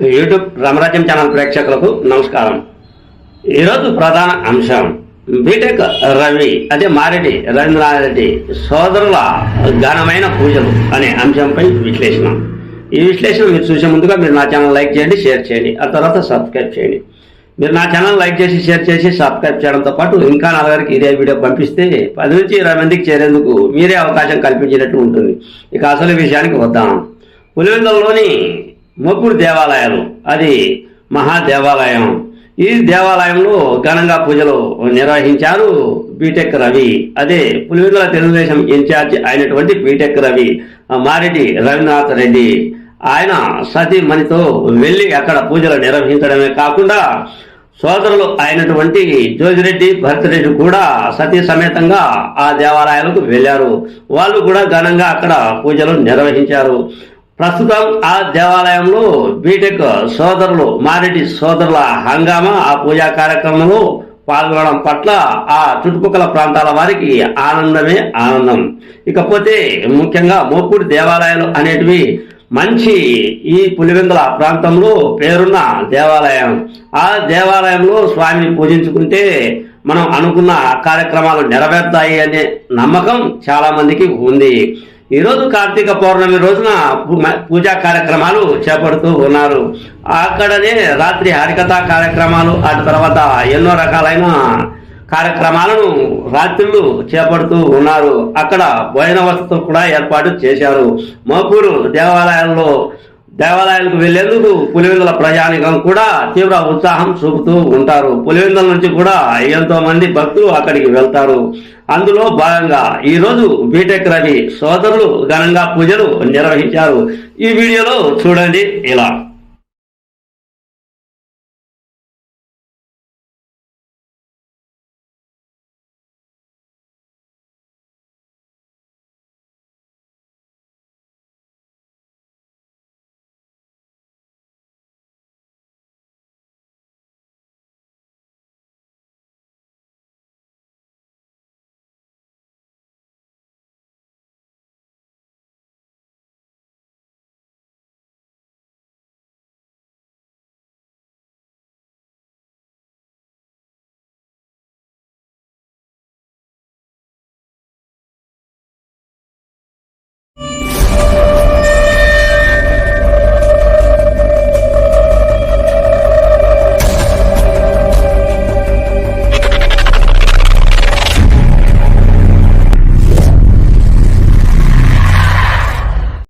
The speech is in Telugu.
యూట్యూబ్ రామరాజ్యం ఛానల్ ప్రేక్షకులకు నమస్కారం. ఈరోజు ప్రధాన అంశం బీటెక్ రవి అదే మారెడ్డి రవీంద్రనాథ్ రెడ్డి సోదరుల ఘనమైన పూజలు అనే అంశంపై విశ్లేషణ. ఈ విశ్లేషణ మీరు చూసే ముందుగా మీరు నా ఛానల్ లైక్ చేయండి షేర్ చేయండి ఆ తర్వాత సబ్స్క్రైబ్ చేయండి. మీరు నా ఛానల్ లైక్ చేసి షేర్ చేసి సబ్స్క్రైబ్ చేయడంతో పాటు ఇంకా నలుగురికి ఇదే వీడియో పంపిస్తే పది నుంచి ఇరవై మందికి చేరేందుకు మీరే అవకాశం కల్పించినట్టు ఉంటుంది. ఇక అసలు విషయానికి వద్దాం. పులివెందులలోని మొక్కుడు దేవాలయాలు. అది మహాదేవాలయం. ఈ దేవాలయంలో ఘనంగా పూజలు నిర్వహించారు బీటెక్ రవి. అదే పులివెందుల తెలుగుదేశం ఇన్ఛార్జ్ అయినటువంటి బీటెక్ రవి మారెడ్డి రవీంద్రనాథ్ రెడ్డి. ఆయన సతీమణితో వెళ్ళి అక్కడ పూజలు నిర్వహించడమే కాకుండా సోదరులు అయినటువంటి జోజిరెడ్డి భరతరెడ్డి కూడా సతీ సమేతంగా ఆ దేవాలయాలకు వెళ్ళారు. వాళ్ళు కూడా ఘనంగా అక్కడ పూజలు నిర్వహించారు. ప్రస్తుతం ఆ దేవాలయంలో బీటెక్ సోదరులు మారెడ్డి సోదరుల హంగామా ఆ పూజా కార్యక్రమంలో పాల్గొనడం పట్ల ఆ చుట్టుపక్కల ప్రాంతాల వారికి ఆనందమే ఆనందం. ఇకపోతే ముఖ్యంగా మోపూడి దేవాలయాలు అనేటివి మంచి ఈ పులివెందుల ప్రాంతంలో పేరున్న దేవాలయం. ఆ దేవాలయంలో స్వామిని పూజించుకుంటే మనం అనుకున్న కార్యక్రమాలు నెరవేర్తాయి అనే నమ్మకం చాలా మందికి ఉంది. ఈరోజు కార్తీక పౌర్ణమి రోజున పూ- పూజా కార్యక్రమాలు చేపడుతూ ఉన్నారు. అక్కడనే రాత్రి హరికథా కార్యక్రమాలు ఆ తర్వాత ఎన్నో రకాలైన కార్యక్రమాలను రాత్రులు చేపడుతూ ఉన్నారు. అక్కడ భోజన వసతులు కూడా ఏర్పాటు చేశారు. మోపూరు దేవాలయాల్లో దేవాలయాలకు వెళ్ళేందుకు పులివెందుల ప్రజానికం కూడా తీవ్ర ఉత్సాహం చూపుతూ ఉంటారు. పులివెందుల నుంచి కూడా ఎంతో మంది భక్తులు అక్కడికి వెళ్తారు. అందులో భాగంగా ఈ రోజు బీటెక్ రవి సోదరులు ఘనంగా పూజలు నిర్వహించారు. ఈ వీడియోలో చూడండి ఇలా.